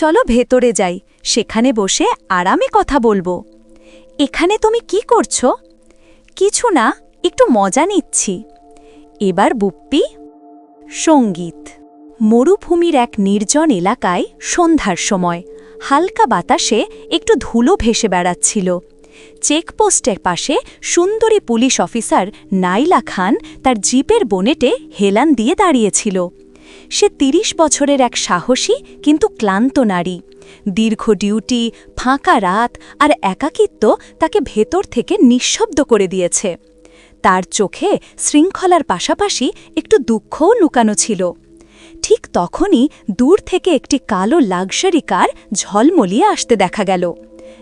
চলো ভেতরে যাই, সেখানে বসে আরামে কথা বলব। এখানে তুমি কি করছ? কিছু না, একটু মজা নিচ্ছি। এবার বুপ্পি, সংগীত। মরুভূমির এক নির্জন এলাকায় সন্ধ্যার সময় হালকা বাতাসে একটু ধুলো ভেসে বেড়াচ্ছিল। চেকপোস্টের পাশে সুন্দরী পুলিশ অফিসার নাইলা খান তার জিপের বোনেটে হেলান দিয়ে দাঁড়িয়েছিল। সে তিরিশ বছরের এক সাহসী কিন্তু ক্লান্ত নারী। দীর্ঘ ডিউটি, ফাঁকা রাত আর একাকিত্ব তাকে ভেতর থেকে নিঃশব্দ করে দিয়েছে। তার চোখে শৃঙ্খলার পাশাপাশি একটু দুঃখও লুকানো ছিল। ঠিক তখনই দূর থেকে একটি কালো লাক্সারি কার ঝলমলিয়ে আসতে দেখা গেল।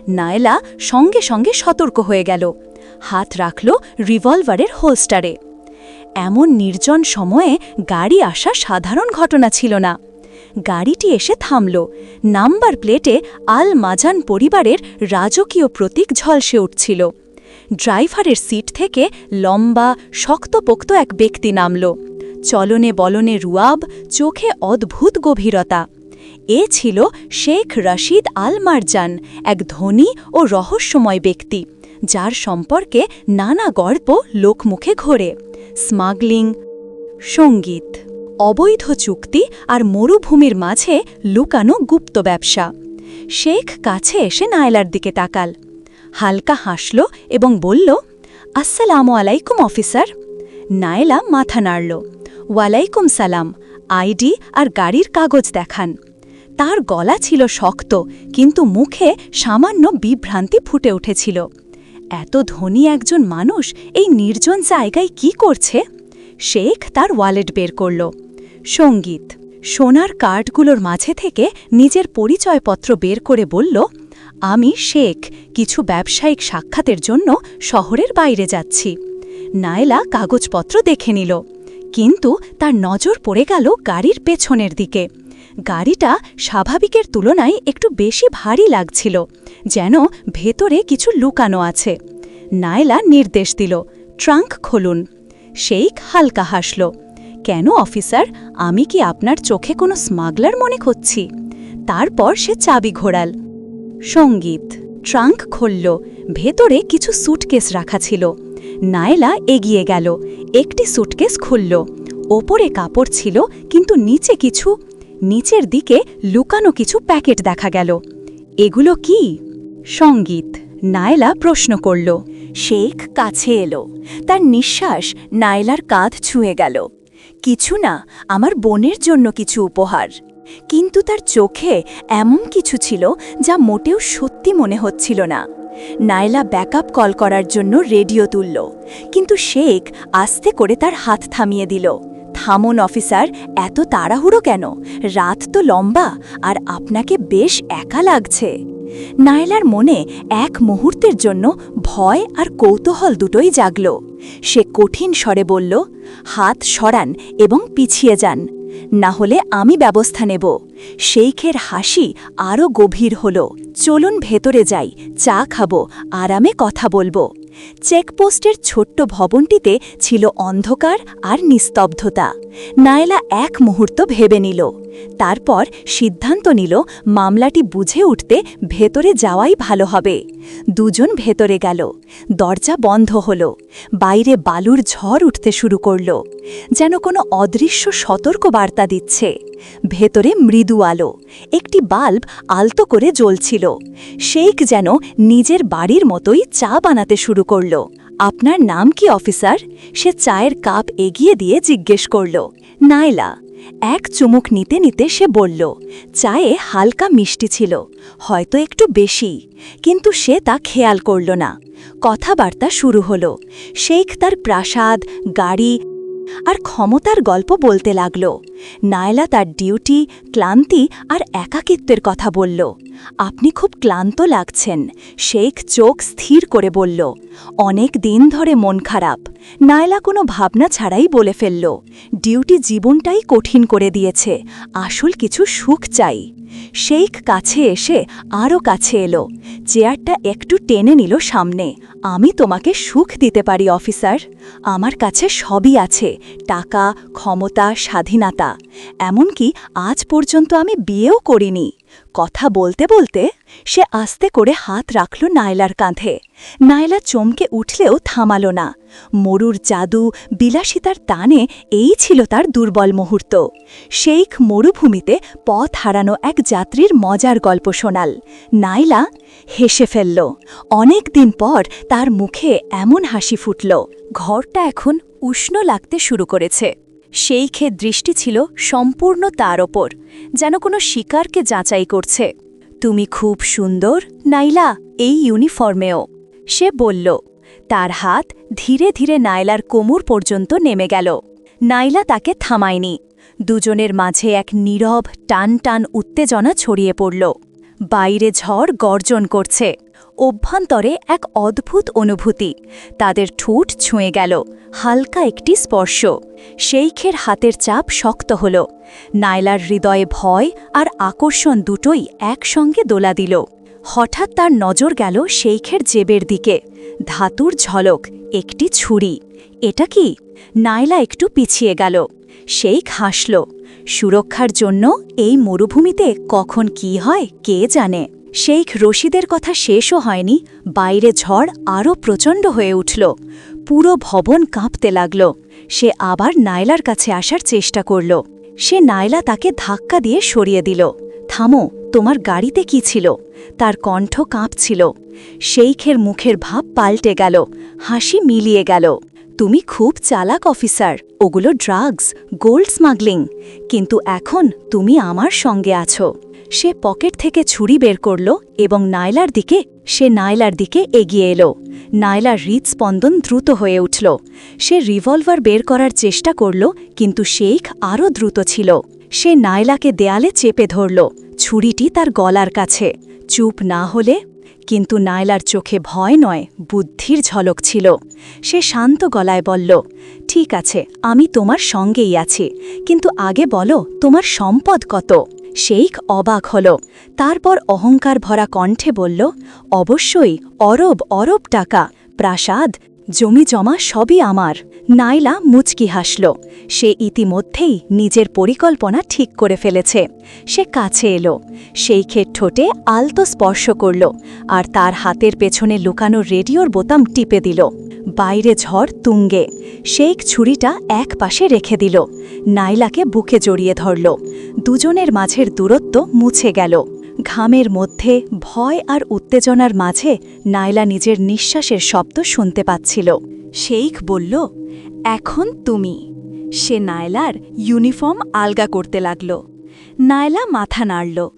নায়লা সঙ্গে সঙ্গে সতর্ক হয়ে গেল। হাত রাখল রিভলভারের হোলস্টারে। এমন নির্জন সময়ে গাড়ি আসা সাধারণ ঘটনা ছিল না। গাড়িটি এসে থামল। নাম্বার প্লেটে আল মাজান পরিবারের রাজকীয় প্রতীক ঝলসে উঠছিল। ড্রাইভারের সিট থেকে লম্বা, শক্তপোক্ত এক ব্যক্তি নামল। চলনে বলনে রুয়াব, চোখে অদ্ভুত গভীরতা। এ ছিল শেখ রশিদ আল মারজান এক ধনী ও রহস্যময় ব্যক্তি। যার সম্পর্কে নানা গল্প লোকমুখে ঘোরে। স্মাগলিং, সংগীত, অবৈধ চুক্তি আর মরুভূমির মাঝে লুকানো গুপ্ত ব্যবসা। শেখ কাছে এসে নায়লার দিকে তাকাল। হালকা হাসল এবং বলল, আসসালামু আলাইকুম, অফিসার। নায়লা মাথা নাড়ল, ওয়ালাইকুম সালাম, আইডি আর গাড়ির কাগজ দেখান। তার গলা ছিল শক্ত, কিন্তু মুখে সামান্য বিভ্রান্তি ফুটে উঠেছিল। এত ধনী একজন মানুষ এই নির্জন জায়গায় কি করছে? শেখ তার ওয়ালেট বের করল। সংগীত। সোনার কার্ডগুলোর মাঝে থেকে নিজের পরিচয়পত্র বের করে বলল, আমি শেখ, কিছু ব্যবসায়িক সাক্ষাতের জন্য শহরের বাইরে যাচ্ছি। নায়লা কাগজপত্র দেখে নিল। কিন্তু তার নজর পড়ে গেল গাড়ির পেছনের দিকে। গাড়িটা স্বাভাবিকের তুলনায় একটু বেশি ভারী লাগছিল, যেন ভেতরে কিছু লুকানো আছে। নায়লা নির্দেশ দিল, ট্রাঙ্ক খুলুন। শেখ হালকা হাসল, কেন অফিসার, আমি কি আপনার চোখে কোনো স্মাগলার মনে করছি তারপর সে চাবি ঘোরাল। সংগীত, ট্রাঙ্ক খুলল, ভেতরে কিছু সুটকেস রাখা ছিল। নায়লা এগিয়ে গেল, একটি সুটকেস খুলল, ওপরে কাপড় ছিল, কিন্তু নিচে কিছু নিচের দিকে লুকানো কিছু প্যাকেট দেখা গেল। এগুলো কি? সংগীত। নায়লা প্রশ্ন করল। শেখ কাছে এলো। তার নিঃশ্বাস নায়লার কাঁধ ছুঁয়ে গেল। কিছু না, আমার বোনের জন্য কিছু উপহার। কিন্তু তার চোখে এমন কিছু ছিল যা মোটেও সত্যি মনে হচ্ছিল না। নায়লা ব্যাকআপ কল করার জন্য রেডিও তুলল। কিন্তু শেখ আস্তে করে তার হাত থামিয়ে দিল। থামুন, অফিসার। এত তাড়াহুড়ো কেন? রাত তো লম্বা, আর আপনাকে বেশ একা লাগছে। নায়লার মনে এক মুহূর্তের জন্য ভয় আর কৌতূহল দুটোই জাগল। সে কঠিন স্বরে বলল, হাত সরান এবং পিছিয়ে যান। না হলে আমি ব্যবস্থা নেব। শেইখের হাসি আরও গভীর হল। চলুন ভেতরে যাই, চা খাব, আরামে কথা বলব। চেকপোস্টের ছোট্ট ভবনটিতে ছিল অন্ধকার আর নিস্তব্ধতা। নায়লা এক মুহূর্ত ভেবে নিল। তারপর সিদ্ধান্ত নিল মামলাটি বুঝে উঠতে ভেতরে যাওয়াই ভালো হবে। দুজন ভেতরে গেল। দরজা বন্ধ হল। বাইরে বালুর ঝড় উঠতে শুরু করল। যেন কোনো অদৃশ্য সতর্ক বার্তা দিচ্ছে। ভেতরে মৃদু আলো। একটি বাল্ব আলতো করে জ্বলছিল। শেখ যেন নিজের বাড়ির মতোই চা বানাতে শুরু করল। আপনার নাম কি, অফিসার? সে চায়ের কাপ এগিয়ে দিয়ে জিজ্ঞেস করল। নাইলা এক চুমুক নিতে নিতে সে বলল, চায়ে হালকা মিষ্টি ছিল, হয়তো একটু বেশি, কিন্তু সে তা খেয়াল করল না। কথাবার্তা শুরু হল। শেখ তার প্রাসাদ, গাড়ি আর ক্ষমতার গল্প বলতে লাগল। নায়লা তার ডিউটি, ক্লান্তি আর একাকিত্বের কথা বলল। আপনি খুব ক্লান্ত লাগছেন, শেখ চোখ স্থির করে বলল। অনেক দিন ধরে মন খারাপ, নায়লা কোনো ভাবনা ছাড়াই বলে ফেলল। ডিউটি জীবনটাই কঠিন করে দিয়েছে, আসল কিছু সুখ চাই। শেখ কাছে এসে আরও কাছে এলো। চেয়ারটা একটু টেনে নিল সামনে। আমি তোমাকে সুখ দিতে পারি, অফিসার। আমার কাছে সবই আছে, টাকা, ক্ষমতা, স্বাধীনতা। এমনকি আজ পর্যন্ত আমি বিয়েও করিনি। কথা বলতে বলতে সে আস্তে করে হাত রাখল নায়লার কাঁধে। নায়লা চমকে উঠলেও থামাল না। মরুর জাদু, বিলাসিতার টানে এই ছিল তার দুর্বল মুহূর্ত। শেখ মরুভূমিতে পথ হারানো এক যাত্রীর মজার গল্প শোনাল। নাইলা হেসে ফেলল। অনেক দিন পর তার মুখে এমন হাসি ফুটল। ঘরটা এখন উষ্ণ লাগতে শুরু করেছে। সেই দৃষ্টি ছিল সম্পূর্ণ তার ওপর, যেন কোনো শিকারকে যাচাই করছে। তুমি খুব সুন্দর, নাইলা, এই ইউনিফর্মেও। সে বলল। তার হাত ধীরে ধীরে নাইলার কোমর পর্যন্ত নেমে গেল। নাইলা তাকে থামায়নি। দুজনের মাঝে এক নীরব টান টান উত্তেজনা ছড়িয়ে পড়ল। বাইরে ঝড় গর্জন করছে। অভ্যন্তরে এক অদ্ভুত অনুভূতি। তাদের ঠোঁট ছুঁয়ে গেল, হালকা একটি স্পর্শ। সেইখের হাতের চাপ শক্ত হল। নাইলার হৃদয়ে ভয় আর আকর্ষণ দুটোই একসঙ্গে দোলা দিল। হঠাৎ তার নজর গেল সেইখের জেবের দিকে। ধাতুর ঝলক, একটি ছুরি। এটা কি? নাইলা একটু পিছিয়ে গেল। শেখ হাসল সুরক্ষার জন্য এই মরুভূমিতে কখন কি হয় কে জানে? শেখ রশিদের কথা শেষও হয়নি, বাইরে ঝড় আরও প্রচণ্ড হয়ে উঠল। পুরো ভবন কাঁপতে লাগল। সে আবার নাইলার কাছে আসার চেষ্টা করল। সে নাইলা তাকে ধাক্কা দিয়ে সরিয়ে দিল। থামো, তোমার গাড়িতে কি ছিল? তার কণ্ঠ কাঁপছিল। সেইখের মুখের ভাব পাল্টে গেল, হাসি মিলিয়ে গেল। তুমি খুব চালাক, অফিসার। ওগুলো ড্রাগস, গোল্ড স্মাগলিং। কিন্তু এখন তুমি আমার সঙ্গে আছো। সে পকেট থেকে ছুরি বের করল এবং নাইলার দিকে, সে নাইলার দিকে এগিয়ে এলো। নাইলার হৃদস্পন্দন দ্রুত হয়ে উঠল। সে রিভলভার বের করার চেষ্টা করল, কিন্তু শেখ আরও দ্রুত ছিল। সে নাইলাকে দেয়ালে চেপে ধরল। ছুরিটি তার গলার কাছে। চুপ না হলে, কিন্তু নায়লার চোখে ভয় নয়, বুদ্ধির ঝলক ছিল। সে শান্ত গলায় বলল, ঠিক আছে, আমি তোমার সঙ্গেই আছি। কিন্তু আগে বলো, তোমার সম্পদ কত? শেখ অবাক হল। তারপর অহংকার ভরা কণ্ঠে বলল, অবশ্যই, অরব অরব টাকা, প্রাসাদ, জমি জমা সবই আমার। নাইলা মুচকি হাসল। সে ইতিমধ্যেই নিজের পরিকল্পনা ঠিক করে ফেলেছে। সে কাছে এলো। সেই ক্ষেত ঠোঁটে আলতো স্পর্শ করল আর তার হাতের পেছনে লুকানো রেডিওর বোতাম টিপে দিল। বাইরে ঝড় তুঙ্গে। শেখ ছুরিটা এক পাশে রেখে দিল। নাইলাকে বুকে জড়িয়ে ধরল। দুজনের মাঝের দূরত্ব মুছে গেল। ঘামের মধ্যে, ভয় আর উত্তেজনার মাঝে নাইলা নিজের নিঃশ্বাসের শব্দ শুনতে পাচ্ছিল। শেখ বলল, এখন তুমি। সে নায়লার ইউনিফর্ম আলগা করতে লাগল। নায়লা মাথা নাড়ল,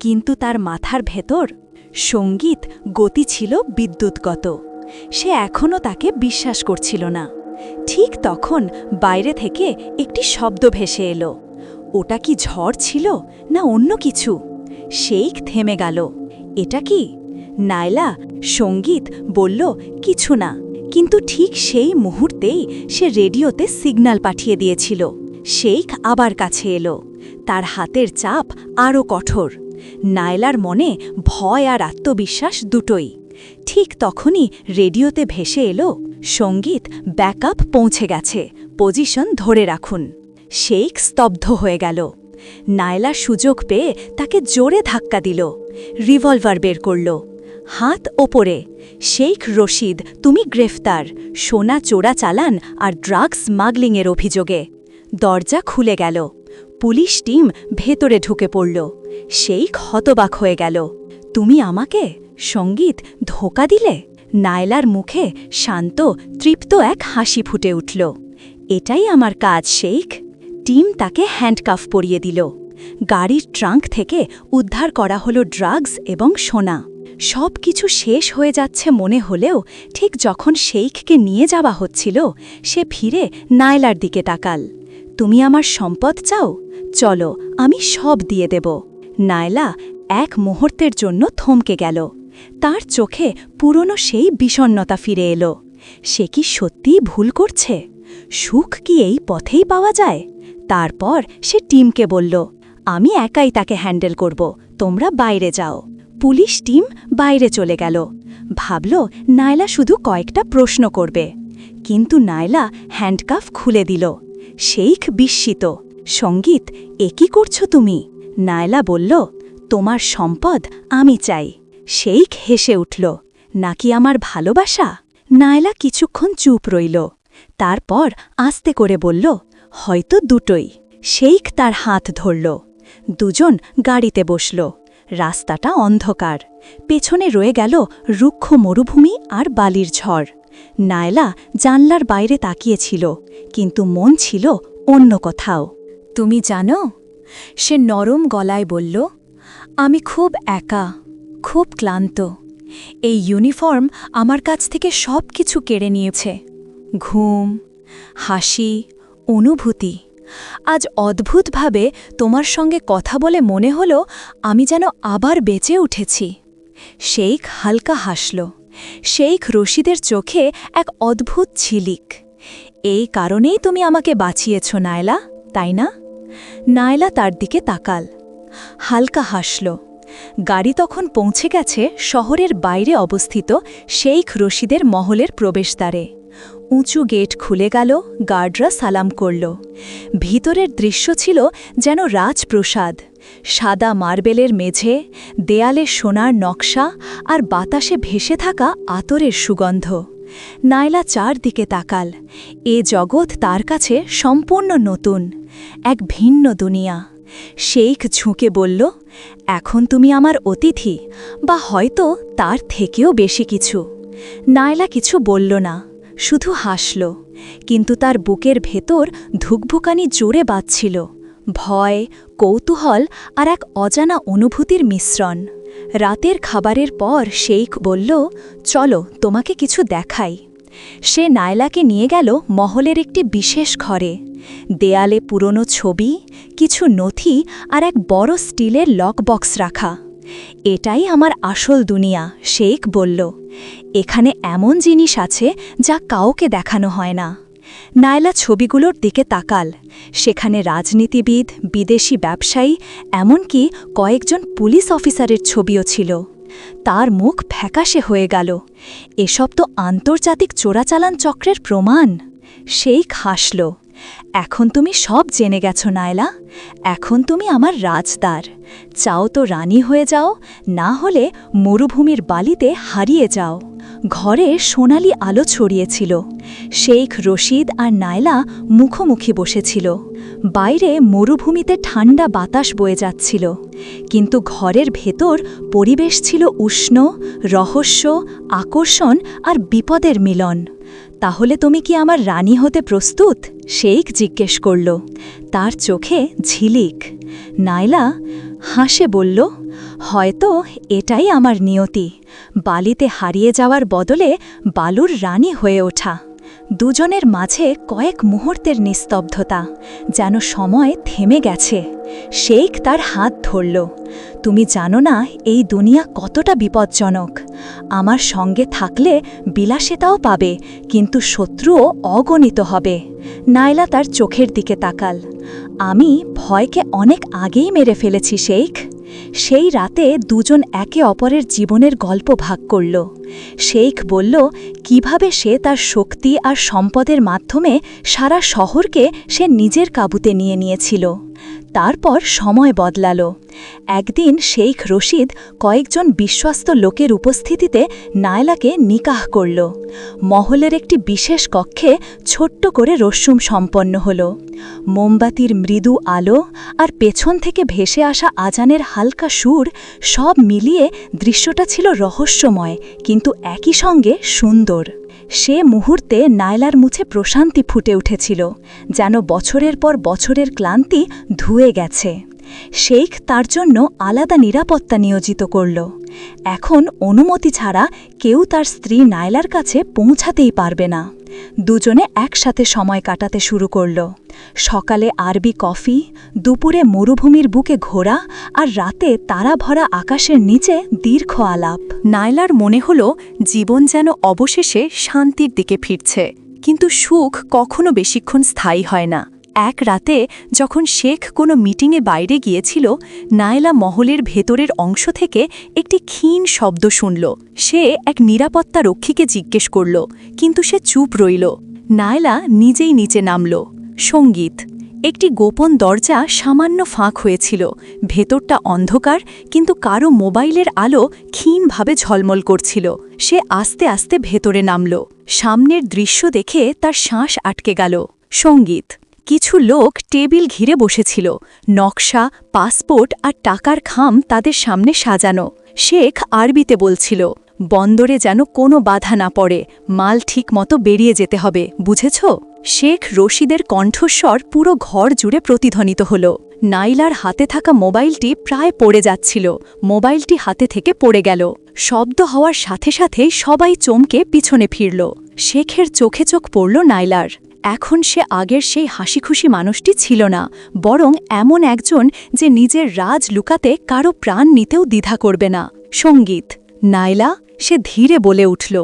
কিন্তু তার মাথার ভেতর সংগীত গতি ছিল বিদ্যুৎগত। সে এখনও তাকে বিশ্বাস করছিল না। ঠিক তখন বাইরে থেকে একটি শব্দ ভেসে এলো। ওটা কি ঝড় ছিল না অন্য কিছু? শেখ থেমে গেল। এটা কি? নাইলা সংগীত বলল, কিছু না। কিন্তু ঠিক সেই মুহূর্তেই সে রেডিওতে সিগন্যাল পাঠিয়ে দিয়েছিল। শেখ আবার কাছে এলো। তার হাতের চাপ আরও কঠোর। নায়লার মনে ভয় আর আত্মবিশ্বাস দুটোই। ঠিক তখনই রেডিওতে ভেসে এলো সংগীত ব্যাকআপ পৌঁছে গেছে, পজিশন ধরে রাখুন। শেখ স্তব্ধ হয়ে গেল। নায়লা সুযোগ পেয়ে তাকে জোরে ধাক্কা দিল, রিভলভার বের করল। হাত ওপরে শেখ রশিদ, তুমি গ্রেফতার, সোনা চোরা চালান আর ড্রাগ স্মাগলিংয়ের অভিযোগে। দরজা খুলে গেল, পুলিশ টিম ভেতরে ঢুকে পড়ল। শেখ হতবাক হয়ে গেল, তুমি আমাকে সংগীত ধোকা দিলে? নায়লার মুখে শান্ত, তৃপ্ত এক হাসি ফুটে উঠল। এটাই আমার কাজ শেখ টিম তাকে হ্যান্ডকাফ পরিয়ে দিল। গাড়ির ট্রাঙ্ক থেকে উদ্ধার করা হলো ড্রাগস এবং সোনা। সব কিছু শেষ হয়ে যাচ্ছে মনে হলেও ঠিক যখন শেইখকে নিয়ে যাওয়া হচ্ছিল, সে ফিরে নায়লার দিকে তাকাল। তুমি আমার সম্পদ চাও? চলো, আমি সব দিয়ে দেব। নায়লা এক মুহূর্তের জন্য থমকে গেল। তার চোখে পুরনো সেই বিষণ্নতা ফিরে এলো। সে কি সত্যিই ভুল করছে? সুখ কি এই পথেই পাওয়া যায়? তারপর সে টিমকে বলল, আমি একাই তাকে হ্যান্ডেল করব, তোমরা বাইরে যাও। পুলিশ টিম বাইরে চলে গেল। ভাবল, নায়লা শুধু কয়েকটা প্রশ্ন করবে। কিন্তু নায়লা হ্যান্ডকাফ খুলে দিল। শেখ বিস্মিত, সংগীত, এ কি করছ তুমি? নায়লা বলল, তোমার সম্পদ আমি চাই। শেইখ হেসে উঠল, নাকি আমার ভালোবাসা? নায়লা কিছুক্ষণ চুপ রইল, তারপর আস্তে করে বলল, হয়তো দুটোই। শেইখ তার হাত ধরল, দুজন গাড়িতে বসল, রাস্তাটা অন্ধকার, পেছনে রয়ে গেল রুক্ষ মরুভূমি আর বালির ঝড়। নায়লা জানলার বাইরে তাকিয়েছিল, কিন্তু মন ছিল অন্য কোথাও। তুমি জানো? সে নরম গলায় বলল, আমি খুব একা। খুব ক্লান্ত। এই ইউনিফর্ম আমার কাছ থেকে সব কিছু কেড়ে নিয়েছে। ঘুম, হাসি, অনুভূতি। আজ অদ্ভুতভাবে তোমার সঙ্গে কথা বলে মনে হলো আমি যেন আবার বেঁচে উঠেছি। শেখ হালকা হাসল। শেখ রশিদের চোখে এক অদ্ভুত ছিলিক এই কারণেই তুমি আমাকে বাঁচিয়েছ, নায়লা, তাই না? নায়লা তার দিকে তাকাল। হালকা হাসল। গাড়ি তখন পৌঁছে গেছে শহরের বাইরে অবস্থিত শেখ রশিদের মহলের প্রবেশদ্বারে। উঁচু গেট খুলে গেল, গার্ডরা সালাম করল। ভিতরের দৃশ্য ছিল যেন রাজপ্রসাদ। সাদা মার্বেলের মেঝে, দেয়ালে সোনার নকশা আর বাতাসে ভেসে থাকা আতরের সুগন্ধ। নায়লা চারদিকে তাকাল। এ জগৎ তার কাছে সম্পূর্ণ নতুন, এক ভিন্ন দুনিয়া। শেখ ঝুঁকে বলল, এখন তুমি আমার অতিথি, বা হয়তো তার থেকেও বেশি কিছু। নায়লা কিছু বলল না, শুধু হাসল, কিন্তু তার বুকের ভেতর ধুকভুকানি জোরে বাজছিল, ভয়, কৌতূহল আর এক অজানা অনুভূতির মিশ্রণ। রাতের খাবারের পর শেখ বলল, চলো, তোমাকে কিছু দেখাই। সে নায়লাকে নিয়ে গেল মহলের একটি বিশেষ ঘরে। দেয়ালে পুরনো ছবি, কিছু নথি আর এক বড় স্টিলের লকবক্স রাখা। এটাই আমার আসল দুনিয়া, শেখ বলল। এখানে এমন জিনিস আছে যা কাউকে দেখানো হয় না। নায়লা ছবিগুলোর দিকে তাকাল। সেখানে রাজনীতিবিদ, বিদেশি ব্যবসায়ী, এমনকি কয়েকজন পুলিশ অফিসারের ছবিও ছিল। তার মুখ ফ্যাকাশে হয়ে গেল। এসব তো আন্তর্জাতিক চোরাচালান চক্রের প্রমাণ। সেই হাসল। এখন তুমি সব জেনে গেছ, নায়লা। এখন তুমি আমার রাজদার। চাও তো রানী হয়ে যাও, না হলে মরুভূমির বালিতে হারিয়ে যাও। ঘরে সোনালি আলো ছড়িয়েছিল। শেখ রশিদ আর নায়লা মুখোমুখি বসেছিল। বাইরে মরুভূমিতে ঠান্ডা বাতাস বয়ে যাচ্ছিল। কিন্তু ঘরের ভেতর পরিবেশ ছিল উষ্ণ, রহস্য, আকর্ষণ আর বিপদের মিলন। তাহলে তুমি কি আমার রানী হতে প্রস্তুত? শেখ জিজ্ঞেস করল। তার চোখে ঝিলিক। নাইলা হাসে বলল, হয়তো এটাই আমার নিয়তি। বালিতে হারিয়ে যাওয়ার বদলে বালুর রানী হয়ে ওঠা। দুজনের মাঝে কয়েক মুহূর্তের নিস্তব্ধতা, যেন সময় থেমে গেছে। শেখ তার হাত ধরল। তুমি জানো না এই দুনিয়া কতটা বিপজ্জনক। আমার সঙ্গে থাকলে বিলাসিতাও পাবে, কিন্তু শত্রুও অগণিত হবে। নাইলা তার চোখের দিকে তাকাল। আমি ভয়কে অনেক আগেই মেরে ফেলেছি শেখ সেই রাতে দুজন একে অপরের জীবনের গল্প ভাগ করল। শেখ বলল, কীভাবে সে তার শক্তি আর সম্পদের মাধ্যমে সারা শহরকে সে নিজের কাবুতে নিয়ে নিয়েছিল। তারপর সময় বদলাল। একদিন শেখ রশিদ কয়েকজন বিশ্বস্ত লোকের উপস্থিতিতে নায়লাকে নিকাহ করল। মহলের একটি বিশেষ কক্ষে ছোট্ট করে রস্যুম সম্পন্ন হল। মোমবাতির মৃদু আলো আর পেছন থেকে ভেসে আসা আজানের হালকা সুর, সব মিলিয়ে দৃশ্যটা ছিল রহস্যময়, কিন্তু একই সঙ্গে সুন্দর। সে মুহূর্তে নায়লার মুছে প্রশান্তি ফুটে উঠেছিল, যেন বছরের পর বছরের ক্লান্তি ধুয়ে গেছে। শেখ তার জন্য আলাদা নিরাপত্তা নিয়োজিত করল। এখন অনুমতি ছাড়া কেউ তার স্ত্রী নায়লার কাছে পৌঁছাতেই পারবে না। দুজনে একসাথে সময় কাটাতে শুরু করল। সকালে আরবি কফি, দুপুরে মরুভূমির বুকে ঘোরা আর রাতে তারা ভরা আকাশের নিচে দীর্ঘ আলাপ। নায়লার মনে হল জীবন যেন অবশেষে শান্তির দিকে ফিরছে, কিন্তু সুখ কখনো বেশিক্ষণ স্থায়ী হয় না। এক রাতে যখন শেখ কোনো মিটিংয়ে বাইরে গিয়েছিল, নায়লা মহলের ভেতরের অংশ থেকে একটি ক্ষীণ শব্দ শুনল। সে এক নিরাপত্তা রক্ষীকে জিজ্ঞেস করল, কিন্তু সে চুপ রইল। নায়লা নিজেই নিচে নামল। সংগীত। একটি গোপন দরজা সামান্য ফাঁক হয়েছিল। ভেতরটা অন্ধকার, কিন্তু কারও মোবাইলের আলো ক্ষীণভাবে ঝলমল করছিল। সে আস্তে আস্তে ভেতরে নামল। সামনের দৃশ্য দেখে তার শ্বাস আটকে গেল। সংগীত। কিছু লোক টেবিল ঘিরে বসেছিল। নকশা, পাসপোর্ট আর টাকার খাম তাদের সামনে সাজানো। শেখ আরবিতে বলছিল, বন্দরে যেন কোনো বাধা না পড়ে, মাল ঠিক মতো বেরিয়ে যেতে হবে, বুঝেছ? শেখ রশিদের কণ্ঠস্বর পুরো ঘর জুড়ে প্রতিধ্বনিত হল। নাইলার হাতে থাকা মোবাইলটি প্রায় পড়ে যাচ্ছিল। মোবাইলটি হাতে থেকে পড়ে গেল। শব্দ হওয়ার সাথে সাথেই সবাই চমকে পিছনে ফিরল। শেখের চোখে চোখ পড়ল নাইলার। এখন সে আগের সেই হাসিখুশি মানুষটি ছিল না, বরং এমন একজন যে নিজের রাজ লুকাতে কারও প্রাণ নিতেও দ্বিধা করবে না। সংগীত, নাইলা, সে ধীরে বলে উঠল,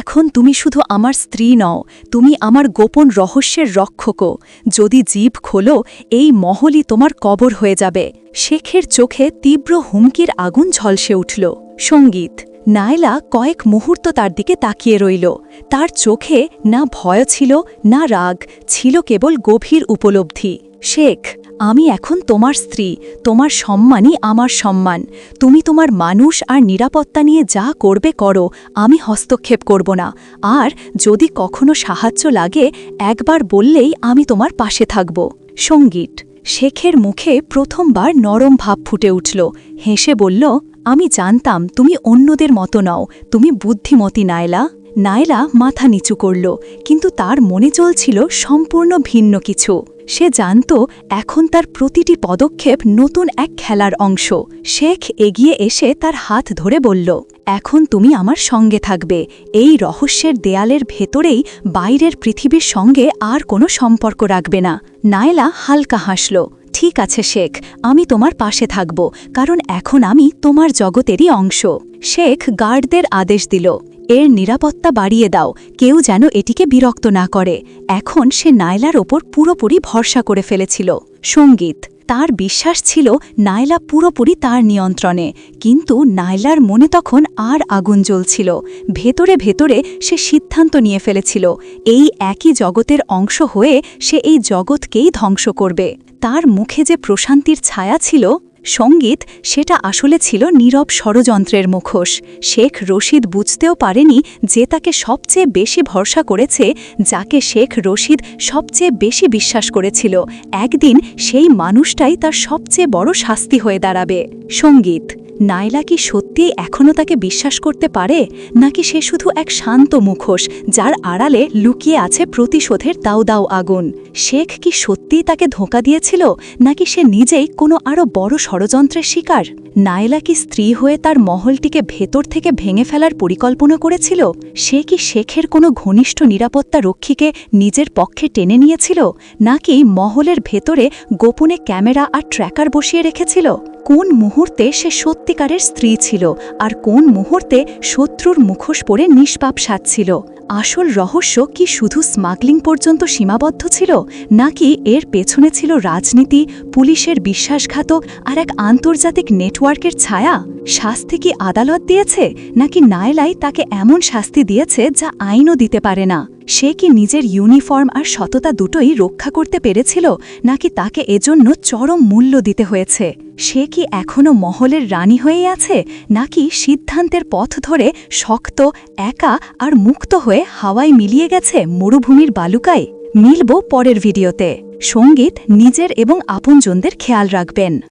এখন তুমি শুধু আমার স্ত্রী নও, তুমি আমার গোপন রহস্যের রক্ষকও। যদি জীব খোলো, এই মহলই তোমার কবর হয়ে যাবে। শেখের চোখে তীব্র হুমকির আগুন ঝলসে উঠল। সংগীত নায়লা কয়েক মুহূর্ত তার দিকে তাকিয়ে রইল। তার চোখে না ভয় ছিল, না রাগ, ছিল কেবল গভীর উপলব্ধি। শেখ, আমি এখন তোমার স্ত্রী, তোমার সম্মানই আমার সম্মান। তুমি তোমার মানুষ আর নিরাপত্তা নিয়ে যা করবে করো, আমি হস্তক্ষেপ করব না। আর যদি কখনো সাহায্য লাগে, একবার বললেই আমি তোমার পাশে থাকব। সংগীত। শেখের মুখে প্রথমবার নরম ভাব ফুটে উঠল। হেসে বলল আমি জানতাম তুমি অন্যদের মতো নও, তুমি বুদ্ধিমতী নায়লা। নায়লা মাথা নিচু করল, কিন্তু তার মনে চলছিল সম্পূর্ণ ভিন্ন কিছু। সে জানত এখন তার প্রতিটি পদক্ষেপ নতুন এক খেলার অংশ। শেখ এগিয়ে এসে তার হাত ধরে বলল, এখন তুমি আমার সঙ্গে থাকবে। এই রহস্যের দেয়ালের ভেতরেই বাইরের পৃথিবীর সঙ্গে আর কোনো সম্পর্ক রাখবে না। নায়লা হালকা হাসল ঠিক আছে, শেখ। আমি তোমার পাশে থাকব, কারণ এখন আমি তোমার জগতেরই অংশ। শেখ গার্ডদের আদেশ দিল, এর নিরাপত্তা বাড়িয়ে দাও, কেউ যেন এটিকে বিরক্ত না করে। এখন সে নায়লার ওপর পুরোপুরি ভরসা করে ফেলেছিল। সংগীত, তার বিশ্বাস ছিল নায়লা পুরোপুরি তার নিয়ন্ত্রণে, কিন্তু নায়লার মনে তখন আর আগুন জ্বলছিল। ভেতরে ভেতরে সে সিদ্ধান্ত নিয়ে ফেলেছিল, এই একই জগতের অংশ হয়ে সে এই জগৎকেই ধ্বংস করবে। তার মুখে যে প্রশান্তির ছায়া ছিল, সংগীত সেটা আসলে ছিল নীরব ষড়যন্ত্রের মুখোশ। শেখ রশিদ বুঝতেও পারেনি যে তাকে সবচেয়ে বেশি ভরসা করেছে, যাকে শেখ রশিদ সবচেয়ে বেশি বিশ্বাস করেছিল। একদিন সেই মানুষটাই তার সবচেয়ে বড় শাস্তি হয়ে দাঁড়াবে। সংগীত নাইলা কি সত্যিই এখনও তাকে বিশ্বাস করতে পারে, নাকি সে শুধু এক শান্ত মুখোশ, যার আড়ালে লুকিয়ে আছে প্রতিশোধের দাও দাও আগুন? শেখ কি সত্যিই তাকে ধোঁকা দিয়েছিল, নাকি সে নিজেই কোনো আরও বড় ষড়যন্ত্রের শিকার? নায়লা কি স্ত্রী হয়ে তার মহলটিকে ভেতর থেকে ভেঙে ফেলার পরিকল্পনা করেছিল? সে কি শেখের কোনো ঘনিষ্ঠ নিরাপত্তা রক্ষীকে নিজের পক্ষে টেনে নিয়েছিল, নাকি মহলের ভেতরে গোপনে ক্যামেরা আর ট্র্যাকার বসিয়ে রেখেছিল? কোন মুহূর্তে সে সত্যিকারের স্ত্রী ছিল আর কোন মুহূর্তে শত্রুর মুখোশ পরে নিষ্পাপ সাজছিল? আসল রহস্য কি শুধু স্মাগলিং পর্যন্ত সীমাবদ্ধ ছিল, নাকি এর পেছনে ছিল রাজনীতি, পুলিশের বিশ্বাসঘাতক আর এক আন্তর্জাতিক নেটওয়ার্কের ছায়া? শাস্তি কি আদালত দিয়েছে, নাকি নায়লাই তাকে এমন শাস্তি দিয়েছে যা আইনও দিতে পারে না? সে কি নিজের ইউনিফর্ম আর সততা দুটোই রক্ষা করতে পেরেছিল, নাকি তাকে এজন্য চরম মূল্য দিতে হয়েছে? সে কি এখনও মহলের রানী হয়েই আছে, নাকি সিদ্ধান্তের পথ ধরে শক্ত, একা আর মুক্ত হয়ে হাওয়ায় মিলিয়ে গেছে মরুভূমির বালুকায়? মিলব পরের ভিডিওতে। সংগীত নিজের এবং আপনজনদের খেয়াল রাখবেন।